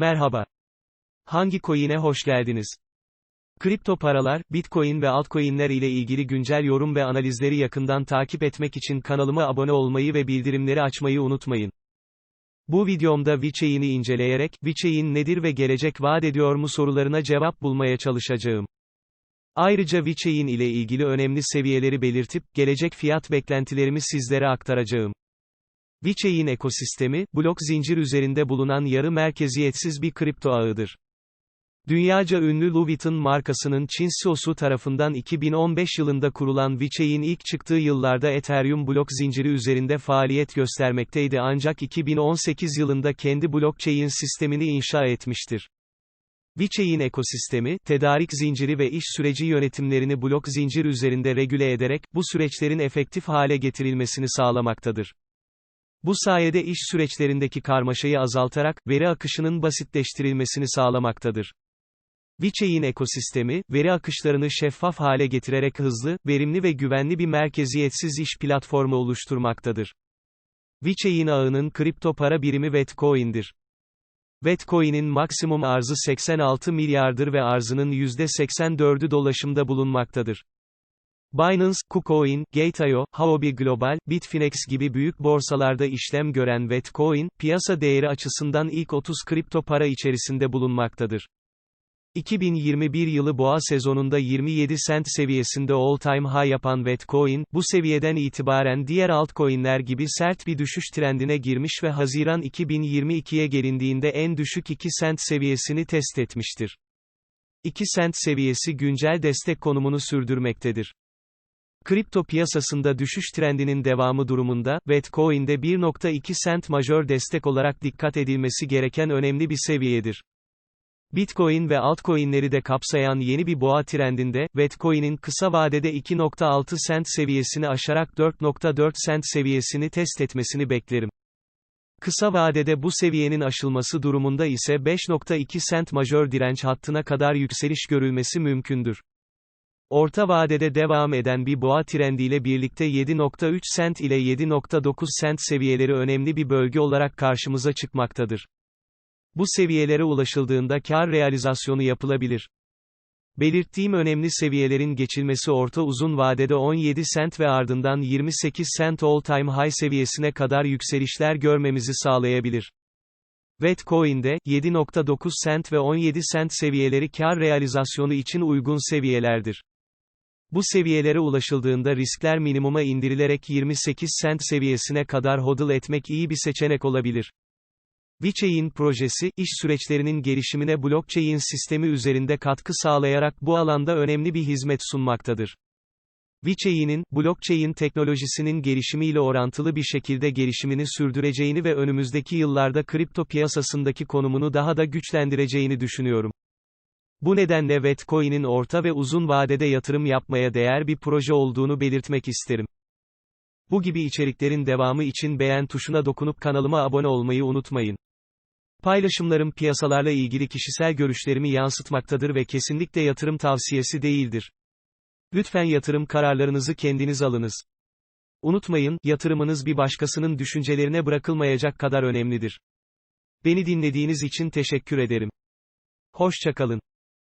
Merhaba. Hangi coin'e hoş geldiniz? Kripto paralar, Bitcoin ve altcoin'ler ile ilgili güncel yorum ve analizleri yakından takip etmek için kanalıma abone olmayı ve bildirimleri açmayı unutmayın. Bu videomda VeChain'i inceleyerek, VeChain nedir ve gelecek vaat ediyor mu sorularına cevap bulmaya çalışacağım. Ayrıca VeChain ile ilgili önemli seviyeleri belirtip, gelecek fiyat beklentilerimi sizlere aktaracağım. VeChain ekosistemi, blok zincir üzerinde bulunan yarı merkeziyetsiz bir kripto ağıdır. Dünyaca ünlü Louis Vuitton markasının Çin CEO'su tarafından 2015 yılında kurulan VeChain ilk çıktığı yıllarda Ethereum blok zinciri üzerinde faaliyet göstermekteydi ancak 2018 yılında kendi blockchain sistemini inşa etmiştir. VeChain ekosistemi, tedarik zinciri ve iş süreci yönetimlerini blok zincir üzerinde regüle ederek, bu süreçlerin efektif hale getirilmesini sağlamaktadır. Bu sayede iş süreçlerindeki karmaşayı azaltarak, veri akışının basitleştirilmesini sağlamaktadır. VeChain ekosistemi, veri akışlarını şeffaf hale getirerek hızlı, verimli ve güvenli bir merkeziyetsiz iş platformu oluşturmaktadır. VeChain ağının kripto para birimi Vetcoin'dir. Vetcoin'in maksimum arzı 86 milyardır ve arzının %84'ü dolaşımda bulunmaktadır. Binance, KuCoin, Gate.io, Huobi Global, Bitfinex gibi büyük borsalarda işlem gören Vetcoin, piyasa değeri açısından ilk 30 kripto para içerisinde bulunmaktadır. 2021 yılı boğa sezonunda 27 sent seviyesinde all-time high yapan Vetcoin, bu seviyeden itibaren diğer altcoin'ler gibi sert bir düşüş trendine girmiş ve Haziran 2022'ye gelindiğinde en düşük 2 sent seviyesini test etmiştir. 2 sent seviyesi güncel destek konumunu sürdürmektedir. Kripto piyasasında düşüş trendinin devamı durumunda, Vetcoin'de 1.2 sent majör destek olarak dikkat edilmesi gereken önemli bir seviyedir. Bitcoin ve altcoin'leri de kapsayan yeni bir boğa trendinde, Vetcoin'in kısa vadede 2.6 sent seviyesini aşarak 4.4 sent seviyesini test etmesini beklerim. Kısa vadede bu seviyenin aşılması durumunda ise 5.2 sent majör direnç hattına kadar yükseliş görülmesi mümkündür. Orta vadede devam eden bir boğa trendiyle birlikte 7.3 sent ile 7.9 sent seviyeleri önemli bir bölge olarak karşımıza çıkmaktadır. Bu seviyelere ulaşıldığında kar realizasyonu yapılabilir. Belirttiğim önemli seviyelerin geçilmesi orta uzun vadede 17 sent ve ardından 28 sent all-time high seviyesine kadar yükselişler görmemizi sağlayabilir. Vetcoin'de, 7.9 sent ve 17 sent seviyeleri kar realizasyonu için uygun seviyelerdir. Bu seviyelere ulaşıldığında riskler minimuma indirilerek 28 sent seviyesine kadar hodl etmek iyi bir seçenek olabilir. VeChain projesi, iş süreçlerinin gelişimine blockchain sistemi üzerinde katkı sağlayarak bu alanda önemli bir hizmet sunmaktadır. VeChain'in, blockchain teknolojisinin gelişimiyle orantılı bir şekilde gelişimini sürdüreceğini ve önümüzdeki yıllarda kripto piyasasındaki konumunu daha da güçlendireceğini düşünüyorum. Bu nedenle Vetcoin'in orta ve uzun vadede yatırım yapmaya değer bir proje olduğunu belirtmek isterim. Bu gibi içeriklerin devamı için beğen tuşuna dokunup kanalıma abone olmayı unutmayın. Paylaşımlarım piyasalarla ilgili kişisel görüşlerimi yansıtmaktadır ve kesinlikle yatırım tavsiyesi değildir. Lütfen yatırım kararlarınızı kendiniz alınız. Unutmayın, yatırımınız bir başkasının düşüncelerine bırakılmayacak kadar önemlidir. Beni dinlediğiniz için teşekkür ederim. Hoşçakalın.